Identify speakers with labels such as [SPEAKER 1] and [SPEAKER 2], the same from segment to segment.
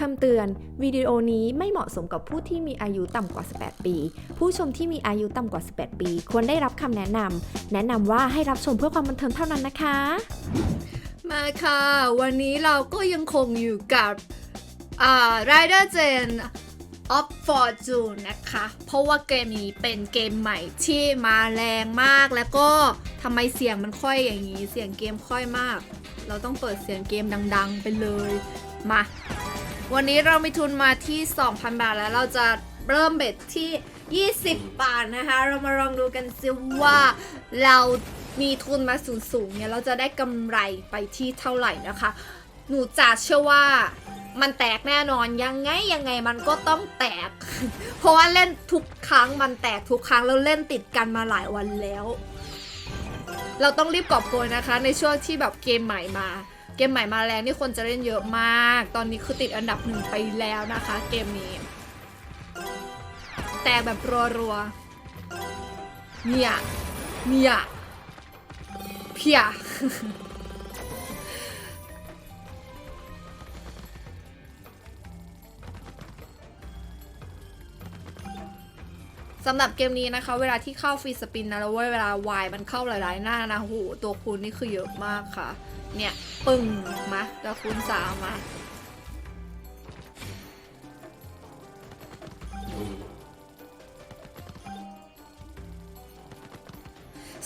[SPEAKER 1] คำเตือน วิดีโอนี้ไม่เหมาะสมกับผู้ที่มีอายุต่ำกว่า 18 ปี ผู้ชมที่มีอายุต่ำกว่า 18 ปี ควรได้รับคำแนะนำแนะนำว่าให้รับชมเพื่อความบันเทิงเท่านั้นนะคะ
[SPEAKER 2] มาค่ะ วันนี้เราก็ยังคงอยู่กับอ่า Rider Gen of Fortune นะคะ เพราะว่าเกมนี้เป็นเกมใหม่ที่มาแรงมากแล้วก็ทำไมเสียงมันค่อยอย่างนี้ เสียงเกมค่อยมาก เราต้องเปิดเสียงเกมดัง ๆ ไปเลย มา วันนี้เรามีทุนมาที่ 2,000 บาทแล้วเราจะเริ่มเบ็ดที่ 20 บาทนะคะ เรามาลองดูกันซิว่าเรามีทุนมาสูงๆเนี่ยเราจะได้กำไรไปที่เท่าไหร่นะคะ หนูจะเชื่อว่ามันแตกแน่นอนยังไงยังไงมันก็ต้องแตก เพราะว่าเล่นทุกครั้งมันแตกทุกครั้งแล้วเล่นติดกันมาหลายวันแล้ว เราต้องรีบกอบโกยนะคะ ในช่วงที่แบบเกมใหม่มา กมใหม่มาแรงนี่คนจะเล่นเยอะมาก ตอนนี้คือติดอันดับหนึ่งไปแล้วนะคะ เกมนี้ แต่แบบรัวๆเนี่ยเนี่ยเพียสำหรับเกมนี้นะคะ เวลาที่เข้าฟรีสปินนะแล้วเวลาวายมันเข้าหลายๆหน้านะโหตัวคูณนี่คือเยอะมากค่ะ เนี่ยปึ้งมาแล้วคูณสามมา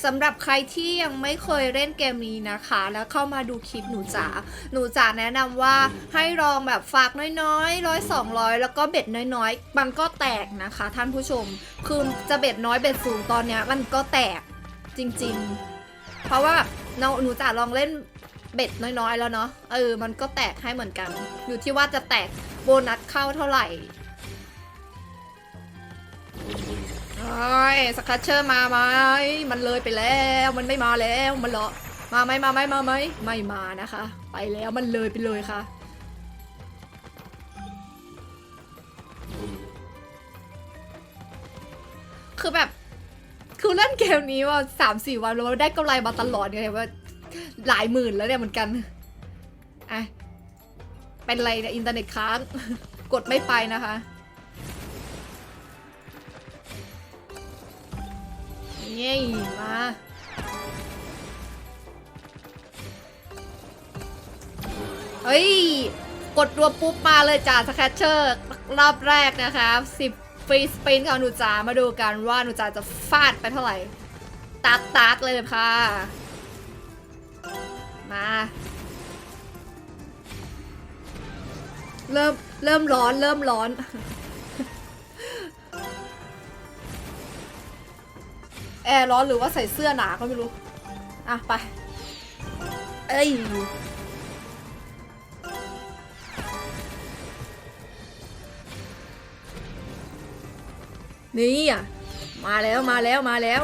[SPEAKER 2] สำหรับใครที่ยังไม่เคยเล่นเกมนี้นะคะ แล้วเข้ามาดูคลิปหนูจ๋าหนูจ๋าแนะนำว่าให้ลองแบบฝากน้อยๆร้อยสองร้อยแล้วก็เบ็ดน้อยๆ มันก็แตกนะคะ ท่านผู้ชมคือจะเบ็ดน้อยเบ็ดสูงตอนเนี้ยมันก็แตกจริง ๆ เพราะว่าเราหนูจ๋าลองเล่น เบ็ดน้อยๆ แล้วเนาะเออ มันก็แตกให้เหมือนกัน อยู่ที่ว่าจะแตกโบนัสเข้าเท่าไหร่โอ้ยสคัตเชอร์มาไหมมันเลยไปแล้วมันไม่มาแล้วมันเหรอมาไหมมาไหมมาไหมไม่มานะคะ ไปแล้วมันเลยไปเลยค่ะคือแบบคือเล่นเกมนี้ว่าสามสี่วันแล้วได้กำไรมาตลอดเนี่ยว่า หลายหมื่นแล้วเนี่ยเหมือนกันอะเป็นไรเนี่ยอินเทอร์เน็ตค้าง กดไม่ไปนะคะ เย้มาเฮ้ย กดรวมปุ๊บมาเลยจ้าสแคชเชอร์รอบแรกนะคะ10ฟรีสปินของหนูจ๋ามาดูกันว่าหนูจ๋าจะฟาดไปเท่าไหร่ตักตักเลยค่ะ มา เริ่ม เริ่มร้อน เริ่มร้อน แอร์ร้อนหรือว่าใส่เสื้อหนาก็ไม่รู้ อะ ไป เอ้ยนี่อะ มาแล้วมาแล้วมาแล้ว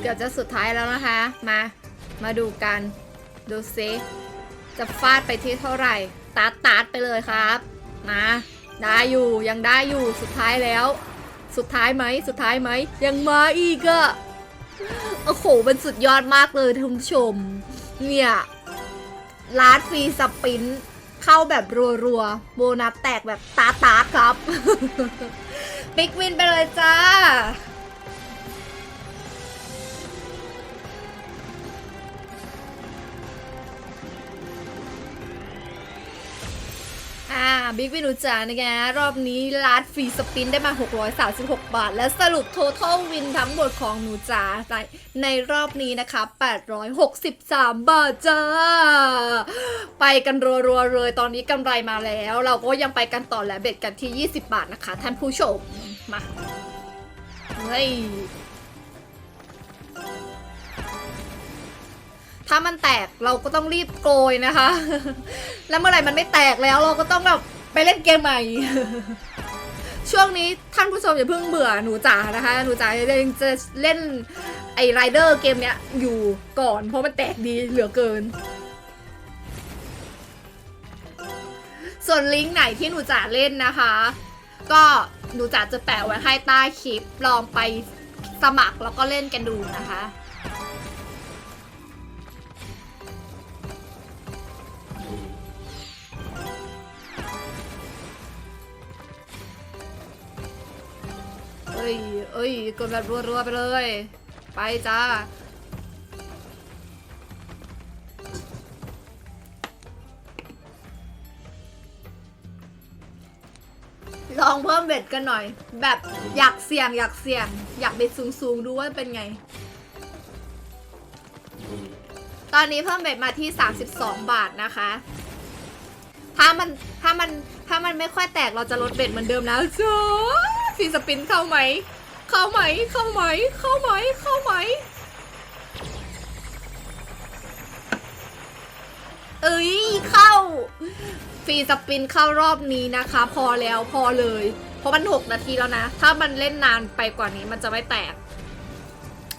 [SPEAKER 2] เกือบจะสุดท้ายแล้วนะคะ มา มาดูกัน ดูซิจะฟาดไปที่เท่าไหร่ตัดตัดไปเลยครับ มา ได้อยู่ ยังได้อยู่ สุดท้ายแล้ว สุดท้ายไหม สุดท้ายไหม ยังมาอีกอะโอ้โห มันสุดยอดมากเลยท่านผู้ชม เนี่ยลาดฟรีสปิน เข้าแบบรัวๆ โบนัสแตกแบบตาตาครับ บิ๊กวินไปเลยจ้า อ่าบิ๊กวินูจานะคะรอบนี้ลาดฟรีสปินได้มา 636 บาท และสรุป total win ทั้งหมดของหนูจ๋าในในรอบนี้นะคะ 863 บาทจ้า ไปกันรัวๆเลยตอนนี้กำไรมาแล้ว เราก็ยังไปกันต่อและเบ็ดกันที่ 20 บาทนะคะ ท่านผู้ชม มาเฮ้ย ถ้ามันแตกเราก็ต้องรีบโกยนะคะ แล้วเมื่อไหร่มันไม่แตกแล้วเราก็ต้องแบบไปเล่นเกมใหม่ ช่วงนี้ท่านผู้ชมอย่าเพิ่งเบื่อหนูจ๋านะคะ หนูจ๋ายังจะเล่นไอ้ไรเดอร์เกมเนี้ยอยู่ก่อนเพราะมันแตกดีเหลือเกิน ส่วนลิงก์ไหนที่หนูจ๋าเล่นนะคะ ก็หนูจ๋าจะแปะไว้ให้ใต้คลิปลองไปสมัครแล้วก็เล่นกันดูนะคะ อ้ยเอ้ยกดแบบรัวๆไปเลย ไปจ้า ลองเพิ่มเบ็ดกันหน่อย แบบอยากเสี่ยงอยากเสี่ยง อยากเบ็ดสูงๆ ดูว่าเป็นไง ตอนนี้เพิ่มเบ็ดมาที่ 32 บาทนะคะ ถ้ามันถ้ามันถ้ามันไม่ค่อยแตกเราจะลดเบ็ดเหมือนเดิมแล้วจ้า ฟีสปินเข้าไหม เข้าไหม เข้าไหม เข้าไหม เข้าไหม เอ้ย เข้า ฟรีสปินเข้ารอบนี้นะคะ พอแล้วพอเลย เพราะมัน 6 นาทีแล้วนะ ถ้ามันเล่นนานไปกว่านี้มันจะไม่แตก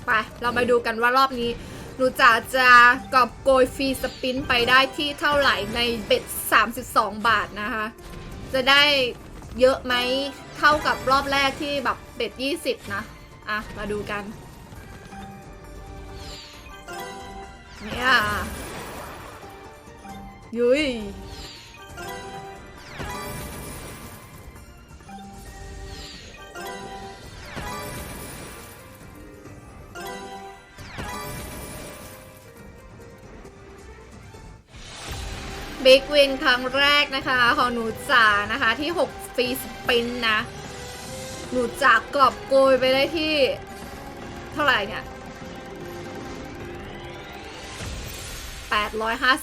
[SPEAKER 2] ไป เราไปดูกันว่ารอบนี้หนูจ๋าจะกอบโกยฟรีสปินไปได้ที่เท่าไหร่ในเบ็ด32 บาทนะคะ จะได้ เยอะไหมเท่ากับรอบแรกที่แบบเบ็ด20 นะ อะ มาดูกัน เนี่ยยุยบิ๊กวินครั้งแรกนะคะ ของหนูจ๋านะคะที่ 6 ฟรีสปินนะ หนูจ๋ากรอบโกยไปได้ที่ เท่าไหร่เนี่ย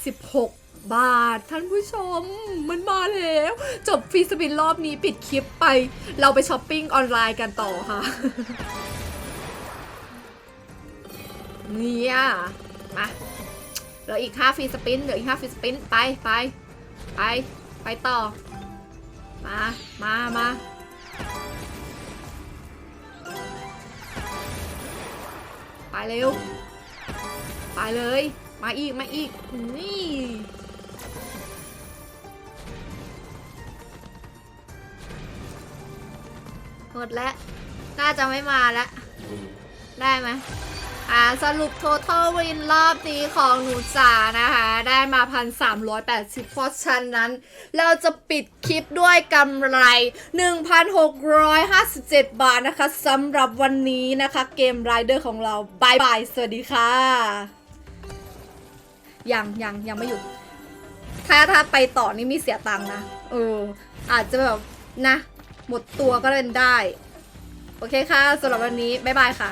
[SPEAKER 2] 856 บาท ท่านผู้ชม มันมาแล้ว จบฟรีสปินรอบนี้ปิดคลิปไป เราไปช้อปปิ้งออนไลน์กันต่อค่ะ เนี่ย มาเหลืออีก 5 ฟรีสปินเหลืออีก 5 ฟรีสปิน ไปไปไป ไปต่อ มา มา มา ไปเร็ว ไปเลย มาอีก มาอีก นี่หมดแล้ว น่าจะไม่มาแล้ว ได้ไหม อ่าสรุป total win รอบนี้ของหนูจ๋านะคะ ได้มา 1,380เพราะฉะนั้น เราจะปิดคลิปด้วยกำไร 1,657 บาทนะคะสำหรับวันนี้นะคะเกมไรเดอร์ของเราบายบาย สวัสดีค่ะ ยังยังยังไม่หยุด ถ้าถ้าไปต่อนี่มีเสียตังค์นะ เออ อาจจะแบบนะ หมดตัวก็เล่นได้ โอเคค่ะสำหรับวันนี้ บ๊ายบายค่ะ